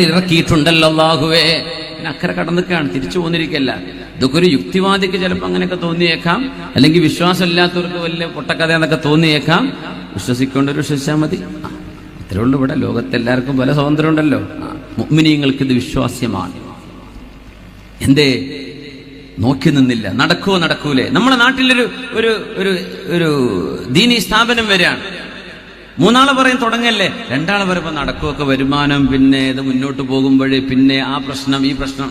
ഇറക്കിയിട്ടുണ്ടല്ലോ അള്ളാഹുവേ അക്കരെ കടന്നിക്കാണ് തിരിച്ചു പോന്നിരിക്കല്ല ഇതൊക്കെ ഒരു യുക്തിവാദിക്ക് ചിലപ്പോൾ അങ്ങനെയൊക്കെ തോന്നിയേക്കാം. അല്ലെങ്കിൽ വിശ്വാസമില്ലാത്തവർക്ക് വലിയ പൊട്ടക്കഥ എന്നൊക്കെ തോന്നിയേക്കാം. വിശ്വസിക്കേണ്ടവർ വിശ്വസിച്ചാൽ മതി. അത്രേ ഉള്ളൂ ഇവിടെ. ലോകത്തെല്ലാവർക്കും പല സ്വാതന്ത്ര്യം ഉണ്ടല്ലോ മുഗ്മിനിയങ്ങൾക്ക് ഇത് വിശ്വാസ്യമാണ്. എന്തേ? നോക്കി നിന്നില്ല. നടക്കുവോ നടക്കൂലേ? നമ്മുടെ നാട്ടിലൊരു ഒരു ഒരു ദീനി സ്ഥാപനം വരികയാണ് മൂന്നാൾ പറയും തുടങ്ങല്ലേ. രണ്ടാൾ പറയുമ്പോൾ നടക്കുമൊക്കെ വരുമാനം പിന്നെ ഇത് മുന്നോട്ട് പോകുമ്പോഴേ പിന്നെ ആ പ്രശ്നം ഈ പ്രശ്നം.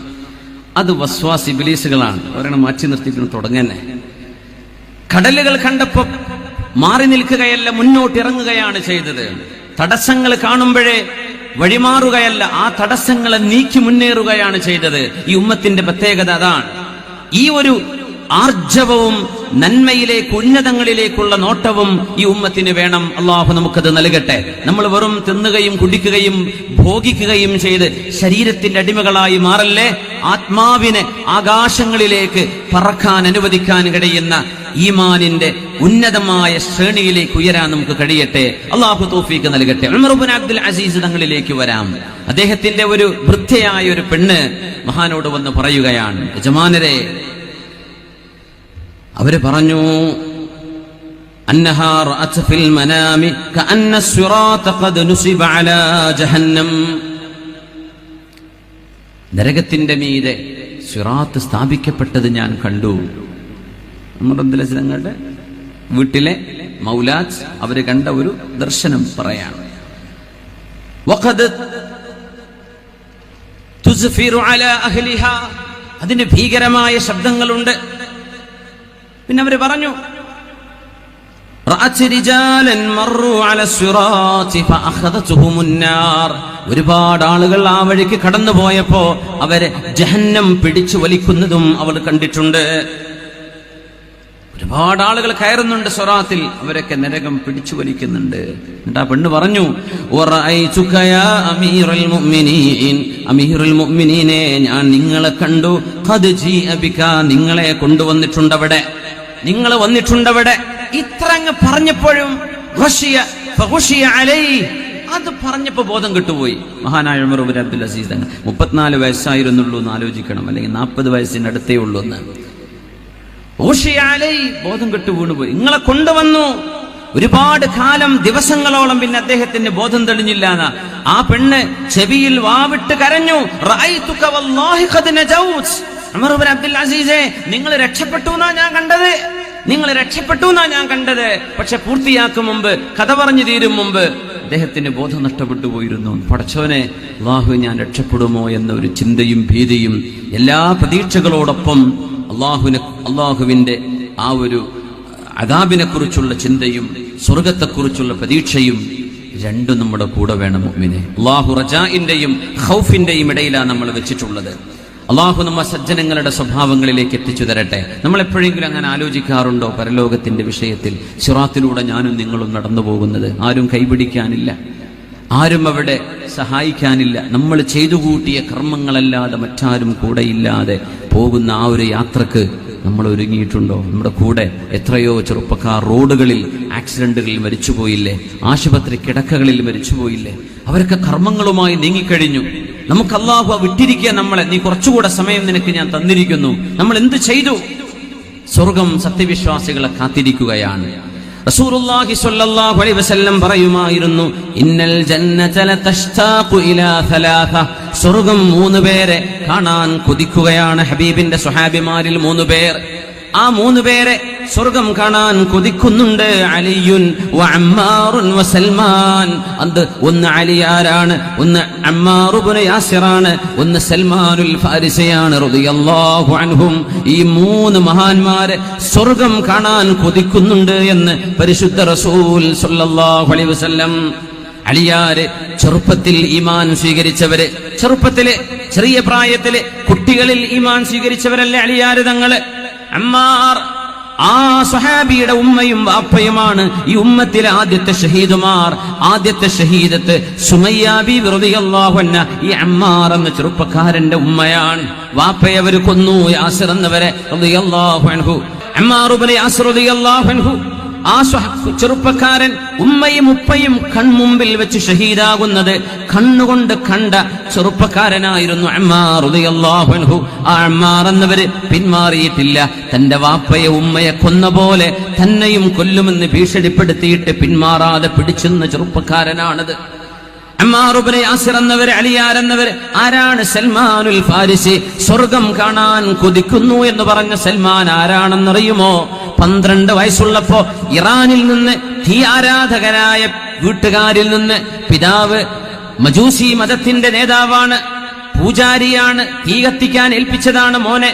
അത് വസ്വാസ് ഇബിലീസുകളാണ്. അവരെ മാറ്റി നിർത്തിക്കണം തുടങ്ങന്നെ. കടലുകൾ കണ്ടപ്പോ മാറി നിൽക്കുകയല്ല മുന്നോട്ട് ഇറങ്ങുകയാണ് ചെയ്തത്. തടസ്സങ്ങൾ കാണുമ്പോഴേ വഴിമാറുകയല്ല ആ തടസ്സങ്ങളെ നീക്കി മുന്നേറുകയാണ് ചെയ്തത്. ഈ ഉമ്മത്തിന്റെ പ്രത്യേകത അതാണ്. ഈ ഒരു ആർജവവും നന്മയിലേക്ക് ഉന്നതങ്ങളിലേക്കുള്ള നോട്ടവും ഈ ഉമ്മത്തിന് വേണം. അള്ളാഹു നമുക്കത് നൽകട്ടെ. നമ്മൾ വെറും തിന്നുകയും കുടിക്കുകയും ഭോഗിക്കുകയും ചെയ്ത് ശരീരത്തിന്റെ അടിമകളായി മാറല്ലേ? ആത്മാവിനെ ആകാശങ്ങളിലേക്ക് പറക്കാൻ അനുവദിക്കാൻ കഴിയുന്ന ഈമാനിന്റെ ഉന്നതമായ ശ്രേണിയിലേക്ക് ഉയരാൻ നമുക്ക് കഴിയട്ടെ. അള്ളാഹു തോഫീക്ക് നൽകട്ടെ. അബ്ദുൽ അസീസ് തങ്ങളിലേക്ക് വരാം. അദ്ദേഹത്തിന്റെ ഒരു വൃദ്ധയായ ഒരു പെണ്ണ് മഹാനോട് വന്ന് പറയുകയാണ് യജമാനരെ അവർ പറഞ്ഞു നരകത്തിന്റെ മീതെ സിറാത്ത് സ്ഥാപിക്കപ്പെട്ടത് ഞാൻ കണ്ടു. നമ്മുടെ ദലസിലങ്ങളുടെ വീട്ടിലെ മൗലാജ് അവർ കണ്ട ഒരു ദർശനം പറയാണ് അതിന് ഭീകരമായ ശബ്ദങ്ങളുണ്ട്. പിന്നെ അവർ പറഞ്ഞു ഒരുപാട് ആളുകൾ ആ വഴിക്ക് കടന്നു പോയപ്പോ അവരെ ജഹന്നം പിടിച്ചു വലിക്കുന്നതും അവൾ കണ്ടിട്ടുണ്ട്. ഒരുപാട് ആളുകൾ കയറുന്നുണ്ട് സ്വറാത്തിൽ അവരൊക്കെ നരകം പിടിച്ചു വലിക്കുന്നുണ്ട്. എന്നിട്ട് ആ പെണ്ണ് പറഞ്ഞു അമീറുൽ മുഅ്മിനീനെ ഞാൻ നിങ്ങളെ കണ്ടു. നിങ്ങളെ കൊണ്ടുവന്നിട്ടുണ്ട് അവിടെ. നിങ്ങൾ വന്നിട്ടുണ്ടവിടെ. ഇത്ര അങ്ങ് പറഞ്ഞപ്പോഴും അത് പറഞ്ഞപ്പോ ബോധം കിട്ടുപോയി. മഹാനായ ഉമർ ഇബ്നു അബ്ദുൽ അസീസ് തങ്ങൾ. മുപ്പത്തിനാല് വയസ്സായിരുന്നുള്ളൂ എന്ന് ആലോചിക്കണം. അല്ലെങ്കിൽ നാൽപ്പത് വയസ്സിന്റെ അടുത്തേ ഉള്ളൂ എന്ന്. ബോധം കെട്ടു വീണുപോയി. നിങ്ങളെ കൊണ്ടുവന്നു. ഒരുപാട് കാലം ദിവസങ്ങളോളം പിന്നെ അദ്ദേഹത്തിന് ബോധം തെളിഞ്ഞില്ല ആ പെണ്ണ് ചെവിയിൽ വാവിട്ട് കരഞ്ഞു. ഇബ്നു അബ്ദുൽ നിങ്ങൾ രക്ഷപ്പെട്ടു എന്നാ ഞാൻ കണ്ടത്? നിങ്ങൾ രക്ഷപ്പെട്ടു എന്നാ ഞാൻ കണ്ടത്? പക്ഷെ പൂർത്തിയാക്കും മുമ്പ് കഥ പറഞ്ഞു തീരും മുമ്പ് അദ്ദേഹത്തിന് ബോധം നഷ്ടപ്പെട്ടു പോയിരുന്നു. പടച്ചവനെ അള്ളാഹു ഞാൻ രക്ഷപ്പെടുമോ എന്ന ഒരു ചിന്തയും ഭീതിയും എല്ലാ പ്രതീക്ഷകളോടൊപ്പം അള്ളാഹുവിനെ അള്ളാഹുവിന്റെ ആ ഒരു അതാബിനെ കുറിച്ചുള്ള ചിന്തയും സ്വർഗത്തെക്കുറിച്ചുള്ള പ്രതീക്ഷയും രണ്ടും നമ്മുടെ കൂടെ വേണം മുമ്പിനെ അള്ളാഹു റജാന്റെയും ഹൗഫിന്റെയും ഇടയിലാണ് നമ്മൾ വെച്ചിട്ടുള്ളത്. അള്ളാഹു നമ്മ സജ്ജനങ്ങളുടെ സ്വഭാവങ്ങളിലേക്ക് എത്തിച്ചു തരട്ടെ. നമ്മൾ എപ്പോഴെങ്കിലും അങ്ങനെ ആലോചിക്കാറുണ്ടോ പരലോകത്തിന്റെ വിഷയത്തിൽ? സിറാത്തിലൂടെ ഞാനും നിങ്ങളും നടന്നു പോകുന്നത് ആരും കൈപിടിക്കാനില്ല. ആരും അവിടെ സഹായിക്കാനില്ല. നമ്മൾ ചെയ്തു കൂട്ടിയ കർമ്മങ്ങളല്ലാതെ മറ്റാരും കൂടെയില്ലാതെ പോകുന്ന ആ ഒരു യാത്രയ്ക്ക് നമ്മൾ ഒരുങ്ങിയിട്ടുണ്ടോ? നമ്മുടെ കൂടെ എത്രയോ ചെറുപ്പക്കാർ റോഡുകളിൽ ആക്സിഡന്റുകളിൽ മരിച്ചുപോയില്ലേ? ആശുപത്രി കിടക്കകളിൽ മരിച്ചുപോയില്ലേ? അവരൊക്കെ കർമ്മങ്ങളുമായി നീങ്ങിക്കഴിഞ്ഞു. നമുക്ക് അള്ളാഹു വിട്ടിരിക്കുക നമ്മളെ. നീ കുറച്ചുകൂടെ സമയം നിനക്ക് ഞാൻ തന്നിരിക്കുന്നു. നമ്മൾ എന്ത് ചെയ്തു? സ്വർഗം സത്യവിശ്വാസികളെ കാത്തിരിക്കുകയാണ്. റസൂലുള്ളാഹി സ്വല്ലല്ലാഹു അലൈഹി വസല്ലം പറയുമായിരുന്നു ഇന്നൽ ജന്നത ലതഷ്താഖു ഇലാ സലാസ. സ്വർഗം മൂന്ന് പേരെ കാണാൻ കൊതിക്കുകയാണ് ഹബീബിന്റെ സ്വഹാബിമാരിൽ മൂന്ന് പേർ. ആ മൂന്ന് പേരെ സ്വർഗം കാണാൻ കൊതിക്കുന്നുണ്ട് അലിയുൻ അമ്മാറുൻ സൽമാൻ. അത് ഒന്ന് അലിയാരാണ് ഒന്ന് അമ്മാറുപുനയാസിറാണ് ഒന്ന് സൽമാനുൽ ഫാരിസയാണ് റളിയല്ലാഹു അൻഹും. ഈ മൂന്ന് മഹാന്മാരെ സ്വർഗം കാണാൻ കൊതിക്കുന്നുണ്ട് എന്ന് പരിശുദ്ധ റസൂൽ സല്ലല്ലാഹു അലൈഹി വസല്ലം അലിയാര് ചെറുപ്പത്തിൽ ഈമാൻ സ്വീകരിച്ചവര് ചെറുപ്പത്തിലെ ചെറിയ പ്രായത്തിലെ കുട്ടികളിൽ ഈമാൻ സ്വീകരിച്ചവരല്ലേ അലിയാര് തങ്ങൾ? അമ്മാർ ആ സ്വഹാബിയുടെ ഉമ്മയും വാപ്പയുമാണ് ഈ ഉമ്മത്തിലെ ആദ്യത്തെ ഷഹീദുമാർ. ആദ്യത്തെ ഷഹീദത്ത് സുമയ്യാബി അൻഹ ഈ അമ്മാർ എന്ന ചെറുപ്പക്കാരന്റെ ഉമ്മയാണ്. വാപ്പയെ അവർ കൊന്നു യാസിർ എന്നവരെ അമ്മാർ യാസിർ അൻഹു. ആ ചെറുപ്പക്കാരൻ ഉമ്മയും ഉപ്പയും കൺമുമ്പിൽ വെച്ച് ഷഹീദാകുന്നത് കണ്ണുകൊണ്ട് കണ്ട ചെറുപ്പക്കാരനായിരുന്നു അൻഹു. ആ അമ്മാർ എന്നവര് പിന്മാറിയിട്ടില്ല തന്റെ വാപ്പയെ ഉമ്മയെ കൊന്ന പോലെ തന്നെയും കൊല്ലുമെന്ന് ഭീഷണിപ്പെടുത്തിയിട്ട് പിന്മാറാതെ പിടിച്ചെന്ന ചെറുപ്പക്കാരനാണത് അമ്മാറുബിനെ യാസിർ എന്നവര് അലിയാർ എന്നവര് ആരാണ് സൽമാനുൽ ഫാരിസി? സ്വർഗം കാണാൻ കൊതിക്കുന്നു എന്ന് പറഞ്ഞ സൽമാൻ ആരാണെന്നറിയുമോ? പന്ത്രണ്ട് വയസ്സുള്ളപ്പോ ഇറാനിൽ നിന്ന് തീ ആരാധകരായ വീട്ടുകാരിൽ നിന്ന് പിതാവ് മജൂസി മതത്തിന്റെ നേതാവാണ് പൂജാരിയാണ് തീ കത്തിക്കാൻ ഏൽപ്പിച്ചതാണ് മോനെ.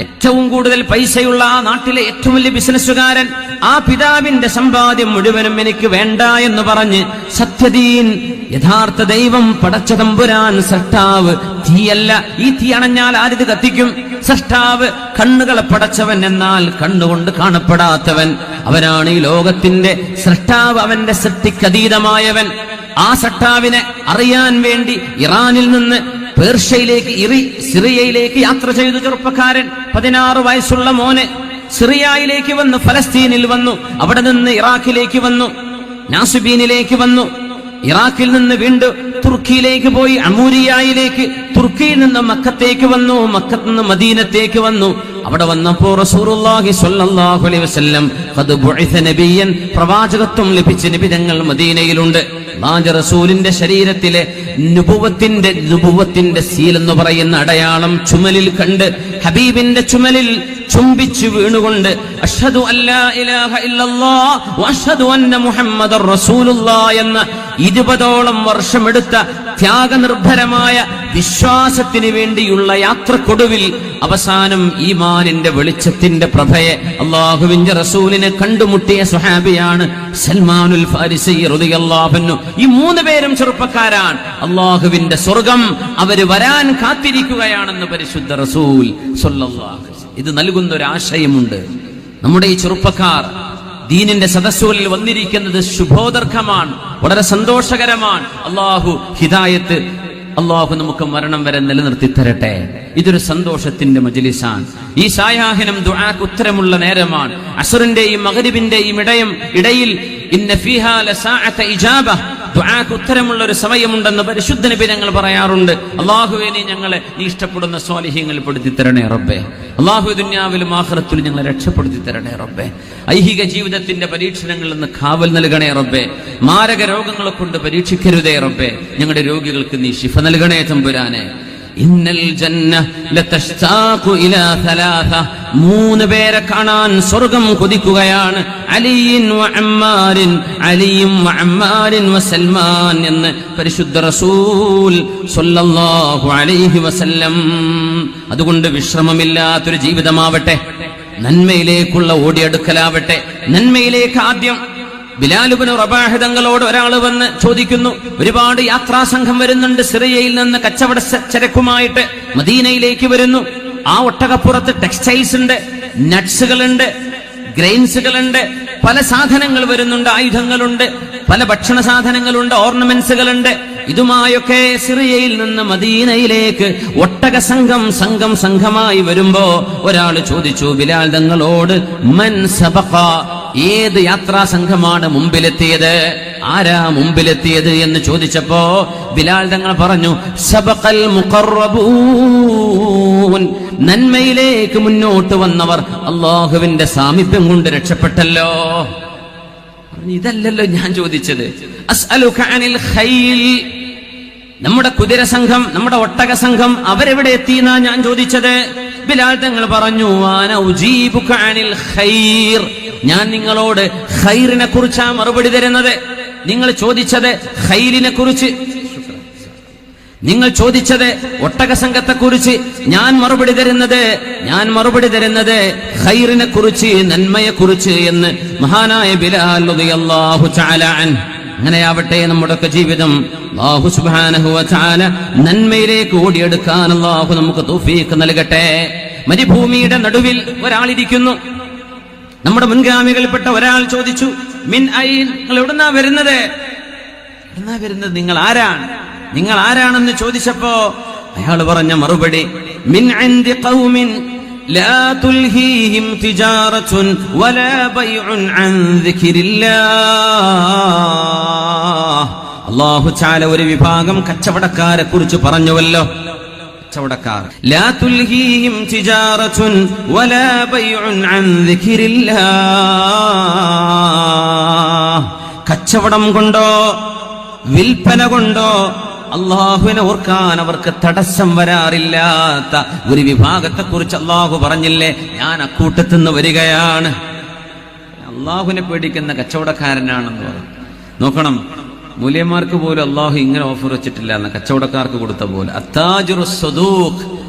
ഏറ്റവും കൂടുതൽ പൈസയുള്ള ആ നാട്ടിലെ ഏറ്റവും വലിയ ബിസിനസ്സുകാരൻ ആ പിതാവിന്റെ സമ്പാദ്യം മുഴുവനും എനിക്ക് വേണ്ട എന്ന് പറഞ്ഞ് സത്യദീൻ യഥാർത്ഥ ദൈവം പടച്ച തമ്പുരാൻ സഷ്ടാവ് തീയല്ല. ഈ തീ അണഞ്ഞാൽ ആരിത് കത്തിക്കും? സഷ്ടാവ് കണ്ണുകളെ പടച്ചവൻ എന്നാൽ കണ്ണുകൊണ്ട് കാണപ്പെടാത്തവൻ. അവനാണ് ഈ ലോകത്തിന്റെ സൃഷ്ടാവ് അവന്റെ സൃഷ്ടിക്കതീതമായവൻ. ആ സട്ടാവിനെ അറിയാൻ വേണ്ടി ഇറാനിൽ നിന്ന് പേർഷ്യയിലേക്ക് ഇറി സിറിയയിലേക്ക് യാത്ര ചെയ്തു ചെറുപ്പക്കാരൻ പതിനാറ് വയസ്സുള്ള മോന്. സിറിയയിലേക്ക് വന്നു ഫലസ്തീനിൽ വന്നു അവിടെ നിന്ന് ഇറാഖിലേക്ക് വന്നു നാസുബീനിലേക്ക് വന്നു. ഇറാഖിൽ നിന്ന് വീണ്ടും തുർക്കിയിലേക്ക് പോയി അമൂരിയായിലേക്ക് തുർക്കിയിൽ നിന്ന് മക്കത്തേക്ക് വന്നു മക്കത്ത് നിന്ന് മദീനത്തേക്ക് വന്നു. അവിടെ വന്നപ്പോ റസൂലുള്ളാഹി സ്വല്ലല്ലാഹു അലൈഹി വസല്ലം നബിയൻ പ്രവാചകത്വം ലഭിച്ച നിബിതങ്ങൾ മദീനയിലുണ്ട്. ലാജ റസൂലിന്റെ ശരീരത്തിലെ നുപുവത്തിന്റെ നുപുവത്തിന്റെ സീൽ എന്ന് പറയുന്ന അടയാളം ചുമലിൽ കണ്ട് ഹബീബിന്റെ ചുമലിൽ ചുംബിച്ചു വീണുകൊണ്ട് അഷ്ഹദു അല്ലാ ഇലാഹ ഇല്ലല്ലാഹ് വഅഷ്ഹദു അന്ന മുഹമ്മദർ റസൂലുള്ള എന്ന ഇരുപതോളം വർഷമെടുത്ത ത്യാഗനിർഭരമായ വിശ്വാസത്തിന് വേണ്ടിയുള്ള യാത്രക്കൊടുവിൽ അവസാനം ഈമാനിന്റെ വെളിച്ചത്തിന്റെ പ്രഭയെ അള്ളാഹുവിന്റെ റസൂലിനെ കണ്ടുമുട്ടിയ സുഹാബിയാണ് സൽമാനുൽ ഫാരിസി റളിയല്ലാഹു അൻഹു ഈ മൂന്ന് പേരും ചെറുപ്പക്കാരാണ് അള്ളാഹുവിന്റെ സ്വർഗം അവർ വരാൻ കാത്തിരിക്കുകയാണെന്ന് പരിശുദ്ധ റസൂൽ വസല്ലം. ഇത് നൽകുന്ന ഒരു ആശയമുണ്ട് നമ്മുടെ ഈ ചെറുപ്പക്കാർ ദീനിന്റെ സദസ്സുകളിൽ വന്നിരിക്കുന്നത് ശുഭോദർഘമാണ് വളരെ സന്തോഷകരമാണ്. അള്ളാഹു ഹിദായത്ത് അള്ളാഹു നമുക്ക് മരണം വരെ നിലനിർത്തി തരട്ടെ ഇതൊരു സന്തോഷത്തിന്റെ മജലിസാണ്. ഈ സായാഹനം ദുആക്ക് ഉത്തരമുള്ള നേരമാണ്. അസുറിന്റെയും മകരിബിന്റെയും ഇടയും ഇടയിൽ ലസാഅത ഇജാബ ദുആക്ക് ഉത്തരമുള്ള ഒരു സമയമുണ്ടെന്ന് പരിശുദ്ധ നബി ഞങ്ങൾ പറയാറുണ്ട്. അള്ളാഹുവെ നീ ഞങ്ങളെ നീ ഇഷ്ടപ്പെടുന്ന സ്വാലിഹ്യങ്ങൾ പെടുത്തി തരണേ റബ്ബേ. അള്ളാഹു ദുന്യാവിലും ആഖിറത്തിലും ഞങ്ങളെ രക്ഷപ്പെടുത്തി തരണേ റബ്ബേ. ഐഹിക ജീവിതത്തിന്റെ പരീക്ഷണങ്ങളിൽ നിന്ന് കാവൽ നൽകണേ റബ്ബേ. മാരക രോഗങ്ങളെ കൊണ്ട് പരീക്ഷിക്കരുതേ റബ്ബേ. ഞങ്ങളുടെ രോഗികൾക്ക് നീ ശിഫ നൽകണേ തമ്പുരാനെ. ഇന്നൽ ജന്ന ലതഷ്താഖു ഇലാ സലാസ. മൂന്ന് പേരെ കാണാൻ സ്വർഗം കൊതിക്കുകയാണ്. അലിയിൻ വ അമ്മാരിൻ അലിയും വ അമ്മാരിൻ വ സൽമാൻ എന്ന് പരിശുദ്ധ റസൂൽ സ്വല്ലല്ലാഹു അലൈഹി വസല്ലം. അതുകൊണ്ട് വിശ്രമമില്ലാത്തൊരു ജീവിതമാവട്ടെ. നന്മയിലേക്കുള്ള ഓടിയെടുക്കലാവട്ടെ. നന്മയിലേക്ക് ആദ്യം ബിലാലുബിന് റബാഹ് തങ്ങളോട് ഒരാൾ വന്ന് ചോദിക്കുന്നു ഒരുപാട് യാത്രാ സംഘം വരുന്നുണ്ട് സിറിയയിൽ നിന്ന് കച്ചവട ചരക്കുമായിട്ട് മദീനയിലേക്ക് വരുന്നു. ആ ഒട്ടകപ്പുറത്ത് ടെക്സ്റ്റൈൽസ് ഉണ്ട് നട്സുകളുണ്ട് ഗ്രെയിൻസുകളുണ്ട് പല സാധനങ്ങൾ വരുന്നുണ്ട് ആയുധങ്ങളുണ്ട് പല ഭക്ഷണ സാധനങ്ങളുണ്ട് ഓർണമെന്റ്സുകളുണ്ട്. ഇതുമായൊക്കെ സിറിയയിൽ നിന്ന് മദീനയിലേക്ക് ഒട്ടക സംഘം സംഘം സംഘമായി വരുമ്പോ ഒരാൾ ചോദിച്ചു ബിലാൽ തങ്ങളോട് മൻ സബഖ? ഏത് യാത്രാ സംഘമാണ് മുമ്പിലെത്തിയത്? ആരാ മുമ്പിലെത്തിയത് എന്ന് ചോദിച്ചപ്പോ ബിലാൽ തങ്ങൾ പറഞ്ഞു സബഖൽ നന്മയിലേക്ക് മുന്നോട്ട് വന്നവർ അള്ളാഹുവിന്റെ സാമീപ്യം കൊണ്ട് രക്ഷപ്പെട്ടല്ലോ. ഇതല്ലല്ലോ ഞാൻ ചോദിച്ചത്. നമ്മുടെ കുതിര സംഘം നമ്മുടെ ഒട്ടക സംഘം അവരെവിടെ എത്തിയെന്നാ ഞാൻ ചോദിച്ചത്? ബിലാൽ തങ്ങൾ പറഞ്ഞു "വാന ഉജീബുക അനിൽ ഖൈർ. ഞാൻ നിങ്ങളോട് ഖൈറിനെ കുറിച്ചാ മറുപടി തരുന്നത്? നിങ്ങൾ ചോദിച്ചത് ഖൈലിനെ കുറിച്ച്. നിങ്ങൾ ചോദിച്ചത് ഒട്ടക സംഘത്തെ കുറിച്ച്. ഞാൻ മറുപടി തരുന്നത് ഞാൻ മറുപടി തരുന്നത് ഖൈറിനെ കുറിച്ച് നന്മയെ കുറിച്ച് എന്ന് മഹാനായ ബിലാൽ തആല അൻഹു അങ്ങനെയാവട്ടെ നമ്മുടെയൊക്കെ ജീവിതം. അല്ലാഹു സുബ്ഹാനഹു വ നന്മയിലേക്ക് ഓടിയെടുക്കാൻ അല്ലാഹു നമുക്ക് തൗഫീഖ് നൽകട്ടെ. മരുഭൂമിയുടെ നടുവിൽ ഒരാളിരിക്കുന്നു. നമ്മുടെ മുൻഗാമികളിൽപ്പെട്ട ഒരാൾ ചോദിച്ചു മിൻ ഐ നിങ്ങൾ എവിടുന്നാ വരുന്നത്? എവിടുന്നാ വരുന്നത്? നിങ്ങൾ ആരാണ്? നിങ്ങൾ ആരാണെന്ന് ചോദിച്ചപ്പോ അയാൾ പറഞ്ഞ മറുപടി മിൻ لا تلهيهم تجارة ولا بيع عن ذكر الله അള്ളാഹു ചാല ഒരു വിഭാഗം കച്ചവടക്കാരെ കുറിച്ച് പറഞ്ഞുവല്ലോ കച്ചവടക്കാർ ലാ തുൽഹീഹിം തിജാറത്തുൻ വലാ ബൈഉൻ അൻ ദിക്രില്ലാഹ് കച്ചവടം കൊണ്ടോ വിൽപ്പന കൊണ്ടോ അള്ളാഹുവിനെ ഓർക്കാൻ അവർക്ക് തടസ്സം വരാറില്ലാത്ത ഒരു വിഭാഗത്തെ കുറിച്ച് അള്ളാഹു പറഞ്ഞില്ലേ ഞാൻ അക്കൂട്ടത്തിൽ നിന്ന് വരികയാണ്. അള്ളാഹുവിനെ പേടിക്കുന്ന കച്ചവടക്കാരനാണെന്ന് പറഞ്ഞു. നോക്കണം മൂല്യന്മാർക്ക് പോലും അള്ളാഹു ഇങ്ങനെ ഓഫർ വെച്ചിട്ടില്ല എന്ന കച്ചവടക്കാർക്ക് കൊടുത്ത പോലെ.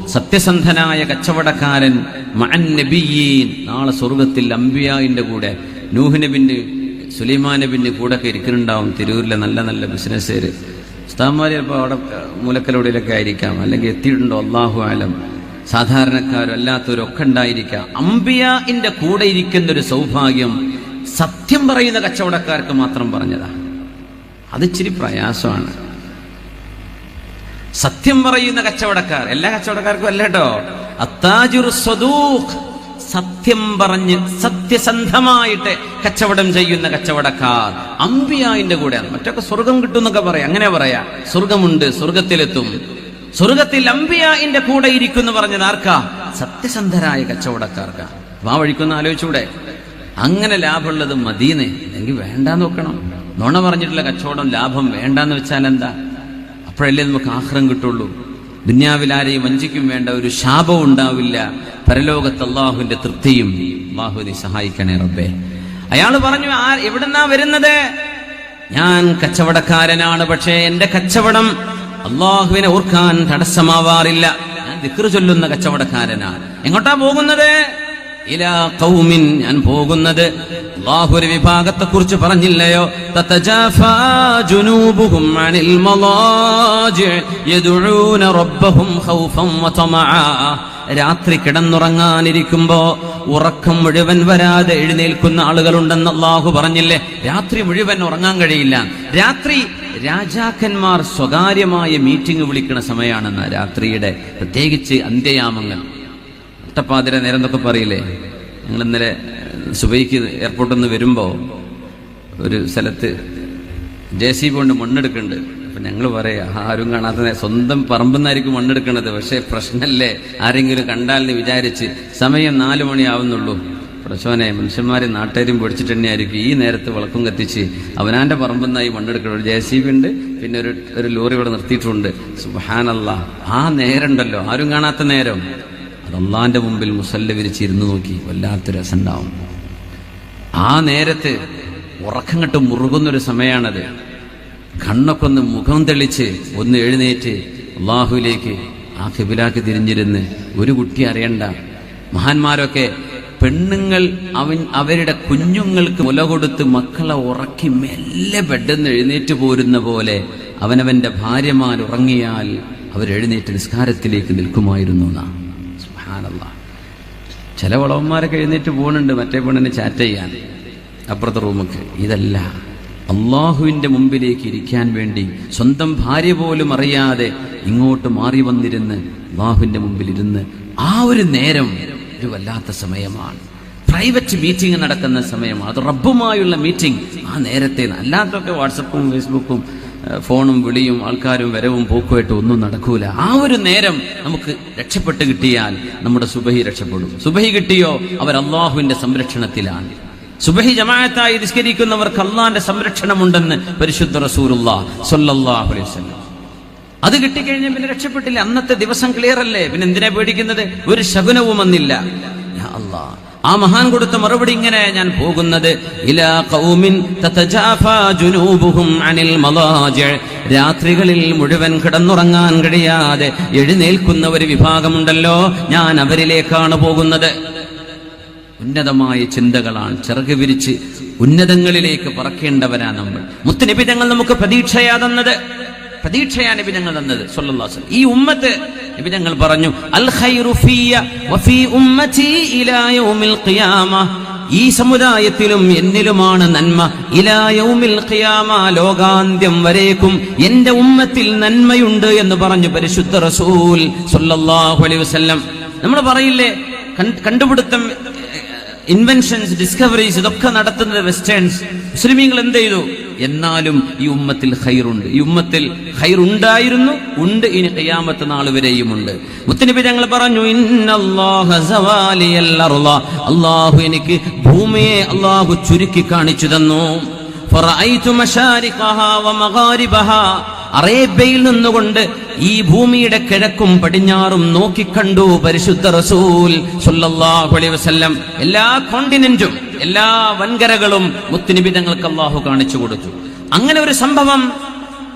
സത്യസന്ധനായ കച്ചവടക്കാരൻ മഅൻ നബിയീൻ. നാളെ സ്വർഗത്തിൽ അംബിയായിന്റെ കൂടെ നൂഹ് നബിന്റെ സുലൈമാൻ നബിന്റെ കൂടെ ഒക്കെ ഇരിക്കുന്നുണ്ടാവും തിരൂരിലെ നല്ല നല്ല ബിസിനസ്സുകാര് ഉസ്താന്മാർ ചിലപ്പോൾ അവിടെ മൂലക്കലോടിയിലൊക്കെ ആയിരിക്കാം. അല്ലെങ്കിൽ എത്തിയിട്ടുണ്ടോ? അള്ളാഹു ആലം സാധാരണക്കാരും അല്ലാത്തവരൊക്കെ ഉണ്ടായിരിക്കാം. അമ്പിയാന്റെ കൂടെ ഇരിക്കുന്ന ഒരു സൗഭാഗ്യം സത്യം പറയുന്ന കച്ചവടക്കാർക്ക് മാത്രം പറഞ്ഞതാ. അത് ഇച്ചിരി പ്രയാസമാണ്. സത്യം പറയുന്ന കച്ചവടക്കാർ എല്ലാ കച്ചവടക്കാർക്കും അല്ല കേട്ടോ. അത്താജുർ സത്യം പറഞ്ഞ് സത്യസന്ധമായിട്ട് കച്ചവടം ചെയ്യുന്ന കച്ചവടക്കാർ അമ്പിയായിന്റെ കൂടെയാണ്. മറ്റൊക്കെ സ്വർഗം കിട്ടുന്നൊക്കെ പറയാം. അങ്ങനെ പറയാ. സ്വർഗമുണ്ട് സ്വർഗത്തിലെത്തും. സ്വർഗത്തിൽ അമ്പിയായിന്റെ കൂടെ ഇരിക്കുന്നു പറഞ്ഞത് ആർക്കാ? സത്യസന്ധരായ കച്ചവടക്കാർക്കാ. വാ വഴിക്കൊന്ന് ആലോചിച്ചൂടെ. അങ്ങനെ ലാഭമുള്ളത് മദീനെ അല്ലെങ്കിൽ വേണ്ടാന്ന് നോക്കണം. നുണ പറഞ്ഞിട്ടുള്ള കച്ചവടം ലാഭം വേണ്ടാന്ന് വെച്ചാൽ എന്താ? അപ്പോഴല്ലേ നമുക്ക് ആഹ്റം കിട്ടുള്ളൂ. ദുന്യാവിൽ ആരെയും വഞ്ചിക്കും വേണ്ട. ഒരു ശാപം ഉണ്ടാവില്ല. പരലോകത്ത് അള്ളാഹുവിന്റെ തൃപ്തിയും അള്ളാഹുവിനെ സഹായിക്കണേ റബ്ബേ. അയാൾ പറഞ്ഞു ആ എവിടെന്നാ വരുന്നത്? ഞാൻ കച്ചവടക്കാരനാണ് പക്ഷേ എന്റെ കച്ചവടം അള്ളാഹുവിനെ ഓർക്കാൻ തടസ്സമാവാറില്ല. ഞാൻ ദിക്റ് ചൊല്ലുന്ന കച്ചവടക്കാരനാണ്. എങ്ങോട്ടാ പോകുന്നത്? ഇലാ ഞാൻ പോകുന്നത് അല്ലാഹു ഒരു വിഭാഗത്തെ കുറിച്ച് പറഞ്ഞില്ലയോ യദുഊന റബ്ബഹും ഖൗഫൻ വതമആ രാത്രി കിടന്നുറങ്ങാനിരിക്കുമ്പോ ഉറക്കം മുഴുവൻ വരാതെ എഴുന്നേൽക്കുന്ന ആളുകളുണ്ടെന്ന് അള്ളാഹു പറഞ്ഞില്ലേ? രാത്രി മുഴുവൻ ഉറങ്ങാൻ കഴിയില്ല. രാത്രി രാജാക്കന്മാർ സ്വകാര്യമായ മീറ്റിംഗ് വിളിക്കുന്ന സമയമാണെന്ന് രാത്രിയുടെ പ്രത്യേകിച്ച് അന്ത്യയാമങ്ങൾ. ഒട്ടപ്പാതിര നേരം എന്നൊക്കെ പറയില്ലേ? ഞങ്ങൾ ഇന്നലെ സുബൈക്ക് എയർപോർട്ടിൽ നിന്ന് വരുമ്പോൾ ഒരു സ്ഥലത്ത് ജെ സി ബി കൊണ്ട് മണ്ണെടുക്കുന്നുണ്ട്. അപ്പൊ ഞങ്ങൾ പറയാ ആരും കാണാത്ത സ്വന്തം പറമ്പെന്നായിരിക്കും മണ്ണെടുക്കണത്. പക്ഷെ പ്രശ്നമല്ലേ ആരെങ്കിലും കണ്ടാൽ എന്ന് വിചാരിച്ച് സമയം നാലു മണിയാവുന്നുള്ളൂ. പ്രശോനെ മനുഷ്യന്മാരെ നാട്ടുകാരും പൊടിച്ചിട്ട് തന്നെയായിരിക്കും ഈ നേരത്ത് വിളക്കും കത്തിച്ച് അവനാന്റെ പറമ്പെന്നായി മണ്ണെടുക്കണം ഒരു ജെ സി ബി ഉണ്ട് പിന്നെ ഒരു ഒരു ലോറി ഇവിടെ നിർത്തിയിട്ടുണ്ട്. സുബാനല്ല ആ നേരമുണ്ടല്ലോ ആരും കാണാത്ത നേരം. അത് മുമ്പിൽ മുസല്ല വിരിച്ചിരുന്ന് നോക്കി. വല്ലാത്ത രസമുണ്ടാവും ആ നേരത്ത് ഉറക്കം കെട്ട് മുറുകുന്നൊരു സമയമാണത് കണ്ണൊക്കെ ഒന്ന് മുഖം തെളിച്ച് ഒന്ന് എഴുന്നേറ്റ് അള്ളാഹുവിലേക്ക് ആ കിബിലാക്ക് തിരിഞ്ഞിരുന്ന് ഒരു കുട്ടി അറിയണ്ട. മഹാന്മാരൊക്കെ പെണ്ണുങ്ങൾ അവൻ അവരുടെ കുഞ്ഞുങ്ങൾക്ക് മുല കൊടുത്ത് മക്കളെ ഉറക്കി മെല്ലെ ബെഡെന്ന് എഴുന്നേറ്റ് പോരുന്ന പോലെ അവനവന്റെ ഭാര്യമാർ ഉറങ്ങിയാൽ അവരെഴുന്നേറ്റ് നിസ്കാരത്തിലേക്ക് നിൽക്കുമായിരുന്നു ചില വളവന്മാരൊക്കെ എഴുന്നേറ്റ് പോകുന്നുണ്ട് മറ്റേ പെണ്ണിനെ ചാറ്റ് ചെയ്യാൻ. അപ്പുറത്തെ റൂമൊക്കെ ഇതല്ല. അള്ളാഹുവിന്റെ മുമ്പിലേക്ക് ഇരിക്കാൻ വേണ്ടി സ്വന്തം ഭാര്യ പോലും അറിയാതെ ഇങ്ങോട്ട് മാറി വന്നിരുന്ന് അള്ളാഹുവിന്റെ മുമ്പിൽ ഇരുന്ന് ആ ഒരു നേരം ഒരു വല്ലാത്ത സമയമാണ്. പ്രൈവറ്റ് മീറ്റിംഗ് നടക്കുന്ന സമയമാണ് അത് റബ്ബുമായുള്ള മീറ്റിംഗ് ആ നേരത്തെ അല്ലാത്തൊക്കെ വാട്സപ്പും ഫേസ്ബുക്കും ഫോണും വിളിയും ആൾക്കാരും വരവും പോക്കുമായിട്ട് ഒന്നും നടക്കൂല. ആ ഒരു നേരം നമുക്ക് രക്ഷപ്പെട്ട് കിട്ടിയാൽ നമ്മുടെ സുബഹി രക്ഷപ്പെടും. സുബഹി കിട്ടിയോ? അവർ അള്ളാഹുവിന്റെ സംരക്ഷണത്തിലാണ്. സുബഹി ജമാഅത്തായി നിസ്കരിക്കുന്നവർക്ക് അള്ളാന്റെ സംരക്ഷണമുണ്ടെന്ന് പരിശുദ്ധ റസൂലുള്ള സല്ലല്ലാഹു അലൈഹി വസല്ലം. അത് കിട്ടിക്കഴിഞ്ഞാൽ പിന്നെ രക്ഷപ്പെട്ടില്ല. അന്നത്തെ ദിവസം ക്ലിയർ അല്ലേ? പിന്നെ എന്തിനാ പേടിക്കുന്നത്? ഒരു ശകുനവും വന്നില്ല. ആ മഹാൻ കൊടുത്ത മറുപടി ഇങ്ങനെ ഞാൻ പോകുന്നത്. രാത്രികളിൽ മുഴുവൻ കിടന്നുറങ്ങാൻ കഴിയാതെ എഴുന്നേൽക്കുന്ന ഒരു വിഭാഗമുണ്ടല്ലോ ഞാൻ അവരിലേക്കാണ് പോകുന്നത്. ഉന്നതമായ ചിന്തകളാണ് ചിറക് വിരിച്ച് ഉന്നതങ്ങളിലേക്ക് പറക്കേണ്ടവരാ നമ്മൾ. മുത്തുനബി തങ്ങൾ നമുക്ക് പ്രതീക്ഷയാ തന്നത്. പ്രതീക്ഷയാ നബി തങ്ങൾ തന്നത് സല്ലല്ലാഹു ഈ ഉമ്മത്ത് നബി തങ്ങൾ പറഞ്ഞു ഈ സമുദായത്തിലും എന്നിലുമാണ് നന്മ. ഇലാ യൗമിൽ ഖിയാമ ലോകാന്ത്യം വരേക്കും. എന്റെ ഉമ്മത്തിൽ നന്മയുണ്ട് എന്ന് പറഞ്ഞു പരിശുദ്ധ റസൂൽ സല്ലല്ലാഹു അലൈഹി വസല്ലം. നമ്മൾ പറയില്ലേ? കണ്ടുപിടുത്തം ഇൻവെൻഷൻസ് ഡിസ്കവറീസ് ഇതൊക്കെ നടത്തുന്നത് വെസ്റ്റേൺസ് മുസ്ലിമീങ്ങൾ എന്ത് ചെയ്തു? എന്നാലും ഈ ഉമ്മത്തിൽ ഹൈറുണ്ട് ഈ ഉമ്മത്തിൽ ഹൈറുണ്ടായിരുന്നു ഉണ്ട്. ഇനി കയ്യാമത്ത് നാൾ വരെയും ഉണ്ട് മുത്തനബി ഞങ്ങൾ പറഞ്ഞു. അള്ളാഹു എനിക്ക് ഭൂമിയെ അള്ളാഹു ചുരുക്കി കാണിച്ചു തന്നു. അറേബ്യയിൽ നിന്നുകൊണ്ട് ഈ ഭൂമിയുടെ കിഴക്കും പടിഞ്ഞാറും നോക്കിക്കണ്ടു പരിശുദ്ധ റസൂൽ അലൈഹി വസല്ലം. എല്ലാ കോണ്ടിനെന്റും എല്ലാ വൻകരകളും മുത്തുനബി തങ്ങൾക്ക് അള്ളാഹു കാണിച്ചു കൊടുത്തു. അങ്ങനെ ഒരു സംഭവം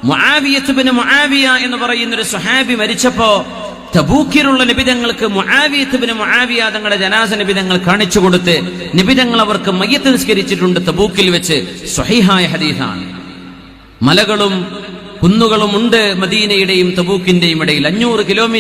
മുആവിയത്ത് ബിൻ മുആവിയ എന്ന് പറയുന്ന ഒരു സുഹാബി മരിച്ചപ്പോ തബൂക്കിലുള്ള നിബിതങ്ങൾക്ക് മുആവിയത്ത് ബിൻ മുആവിയ തങ്ങളുടെ ജനാസ നിബിതങ്ങൾ കാണിച്ചു കൊടുത്ത് നിബിതങ്ങൾ അവർക്ക് മയ്യത്ത് നിസ്കരിച്ചിട്ടുണ്ട് തബൂക്കിൽ വെച്ച്. സ്വഹീഹായ ഹദീസാണ്. മലകളും കുന്നുകളും ഉണ്ട് മദീനയുടെയും തബൂക്കിന്റെയും ഇടയിൽ. അഞ്ഞൂറ് കിലോമീറ്റർ